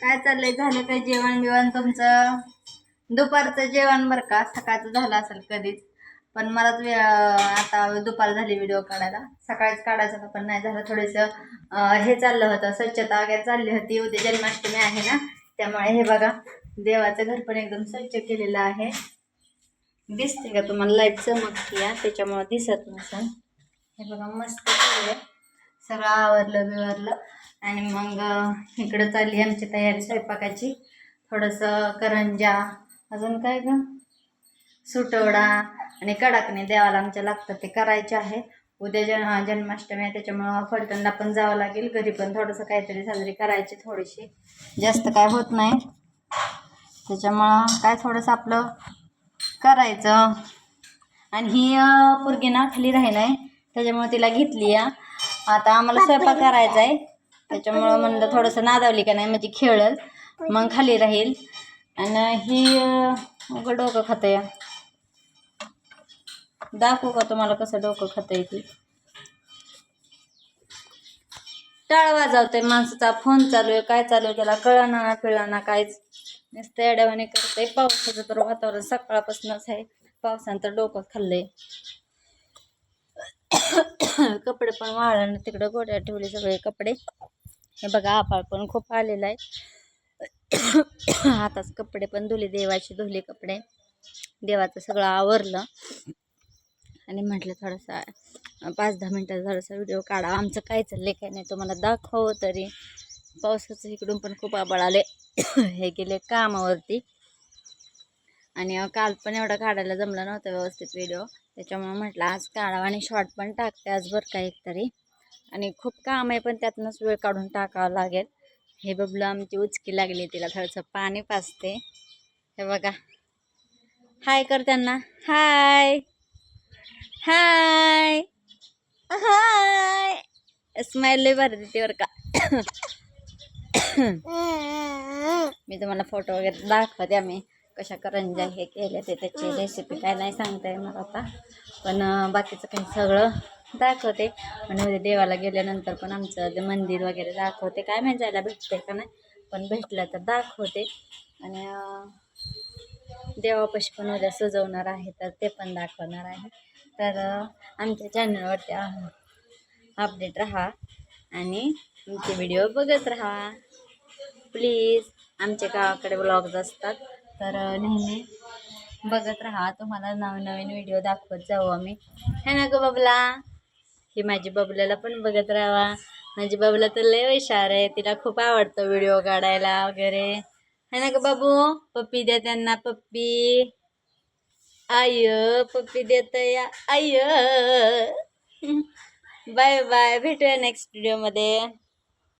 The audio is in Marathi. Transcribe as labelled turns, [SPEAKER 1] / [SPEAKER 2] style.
[SPEAKER 1] काय चाललंय? झालं काय जेवण बिवण तुमचं? दुपारचं जेवण बरं का? सकाळचं झालं असेल कधीच. पण मला आता दुपार झाली व्हिडिओ काढायला. सकाळीच काढायचं पण नाही झालं. थोडंसं हे चाललं होतं. स्वच्छता वगैरे चालली होती. उद्या जन्माष्टमी आहे ना? त्यामुळे हे बघा देवाचं घर पण एकदम स्वच्छ केलेलं आहे. दिसते का तुम्हाला? लाइट चमकती या त्याच्यामुळं दिसत नसेल. हे बघा मस्त केलं सगळं आवरलं बिवरलं. आणि मग इकडं चालली आमची तयारी स्वयंपाकाची. थोडंसं करंजा अजून काय ग? सुटवडा आणि कडाकणे देवाला आमच्या लागतं ते करायचे आहे. उद्या जन जन्माष्टमी आहे त्याच्यामुळं फलटणला पण जावं लागेल. घरी पण थोडंसं काहीतरी साजरी करायची थोडीशी. जास्त काय होत नाही. त्याच्यामुळं काय थोडंसं आपलं करायचं. आणि ही पोरगी ना खाली राहिलं आहे त्याच्यामुळे तिला घेतली या आता आम्हाला स्वयंपाक करायचा आहे. त्याच्यामुळं म्हणलं थोडंसं नादावली का नाही म्हणजे खेळल. मग खाली राहील. आणि ही अं, डोकं खातं या दाखवू का तुम्हाला कसं डोकं खातं ती? टाळ वाजवते माणसाचा. फोन चालू आहे. काय चालू आहे त्याला कळना ना फिळला ना कायच नुसतं एड्यावाने करते पावसाचं तर वातावरण सकाळपासूनच आहे. पावसानं तर डोकं खाल्लंय. कपडे पण वाळलं तिकडे तिकडं गोड्या ठेवले सगळे कपडे. हे बघा आपाळ पण खूप आलेला आहे. आताच कपडे पण धुले देवाचे धुले कपडे. देवाचं सगळं आवरलं. आणि म्हटलं थोडासा पाच दहा मिनटात थोडासा व्हिडिओ काढा. आमचं काय चाललंय काय नाही तुम्हाला दाखव तरी. पावसाचं इकडून पण खूप आबाळ आले हे गेले कामावरती. आणि काल पण एवढा काढायला जमला नव्हता व्यवस्थित व्हिडिओ त्याच्यामुळे म्हटलं आज काढावं आणि शॉर्ट पण टाकते आज बरं का तरी आणि खूप काम आहे पण त्यातनंच वेळ काढून टाकावं लागेल. हे बबलं आमची उचकी लागली तिला थोडंसं पाणी पाजते. हे बघा. हाय कर त्यांना. हाय हाय हाय स्माईल लई भारी का. मी तुम्हाला फोटो वगैरे दाखवते आम्ही कशा करंजा हे केले ते त्याची रेसिपी काय नाही सांगता येणार आता. पण बाकीचं काही सगळं दाखवते. आणि उद्या देवाला गेल्यानंतर पण आमचं मंदिर वगैरे दाखवते. काय माहीत जायला भेटते का नाही पण भेटलं तर दाखवते. आणि देवापाशी पण उद्या सजवणार आहे तर ते पण दाखवणार आहे. तर आमच्या चॅनलवरती अपडेट राहा आणि आमचे व्हिडिओ बघत राहा. प्लीज आमच्या गावाकडे ब्लॉग्स असतात. तर नेहमी बघत राहा. तुम्हाला नवनवीन व्हिडिओ दाखवत जाऊ आम्ही. है ना गं बबला? की माझी बबल्याला पण बघत राहावा. माझी बबला तर लय हुशार आहे. तिला खूप आवडतं व्हिडिओ काढायला वगैरे. है ना ग बाबू? पप्पी द्या त्यांना पप्पी. आय पप्पी देत या आय बाय बाय. भेटूया नेक्स्ट व्हिडिओमध्ये